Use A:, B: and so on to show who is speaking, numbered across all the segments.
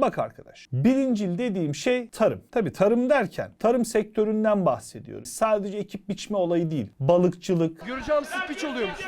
A: Bak arkadaş. Birincil dediğim şey tarım. Tabii tarım derken tarım sektöründen bahsediyoruz. Sadece ekip biçme olayı değil. Balıkçılık,
B: Göreceğim siz piç oluyormuş.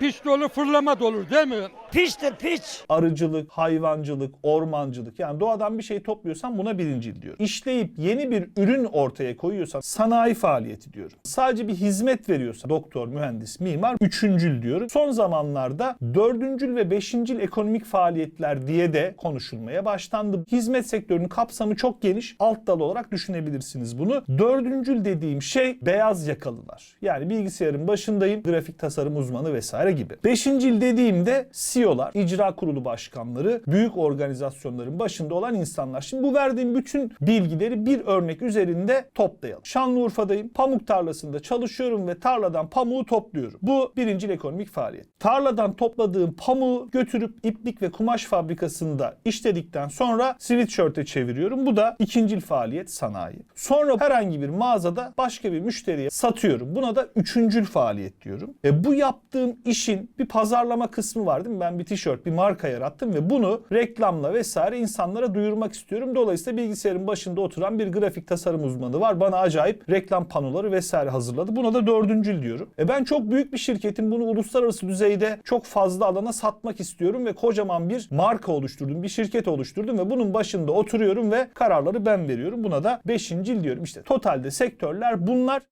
C: Piç dolu fırlama dolu değil mi?
D: Piçtir piç.
A: arıcılık, hayvancılık, ormancılık. Yani doğadan bir şey topluyorsan buna birincil diyorum. İşleyip yeni bir ürün ortaya koyuyorsan sanayi faaliyeti diyorum. Sadece bir hizmet veriyorsan doktor, mühendis, mimar üçüncül diyorum. Son zamanlarda dördüncül ve beşincil ekonomik faaliyetler diye de konuşulmaya başlandı. Hizmet sektörünün kapsamı çok geniş. Alt dal olarak düşünebilirsiniz bunu. Dördüncül dediğim şey beyaz yakalılar. Yani bilgisayarın başındayım, grafik tasarım uzmanı vesaire gibi. Beşincil dediğimde CEO'lar, icra kurulu başkanları, büyük organizasyonların başında olan insanlar. Şimdi bu verdiğim bütün bilgileri bir örnek üzerinde toplayalım. Şanlıurfa'dayım. Pamuk tarlasında çalışıyorum ve tarladan pamuğu topluyorum. Bu birincil ekonomik faaliyet. Tarladan topladığım pamuğu götürüp iplik ve kumaş fabrikasında işledikten sonra sweatshirt'e çeviriyorum. Bu da ikincil faaliyet sanayi. Sonra herhangi bir mağazada başka bir müşteriye satıyorum. Buna da üçüncül faaliyet diyorum. E bu yaptığım işin bir pazarlama kısmı var değil mi? Ben bir tişört, bir marka yarattım ve bunu reklamla vesaire insanlara duyurmak istiyorum. Dolayısıyla bilgisayarın başında oturan bir grafik tasarım uzmanı var. Bana acayip reklam panoları vesaire hazırladı. Buna da dördüncül diyorum. E ben çok büyük bir şirketim. Bunu uluslararası düzeyde çok fazla alana satmak istiyorum ve kocaman bir marka oluşturdum. Bir şirket oluşturdum ve bunun başında oturuyorum ve kararları ben veriyorum. Buna da beşincil diyorum. İşte totalde sektörler bunlar.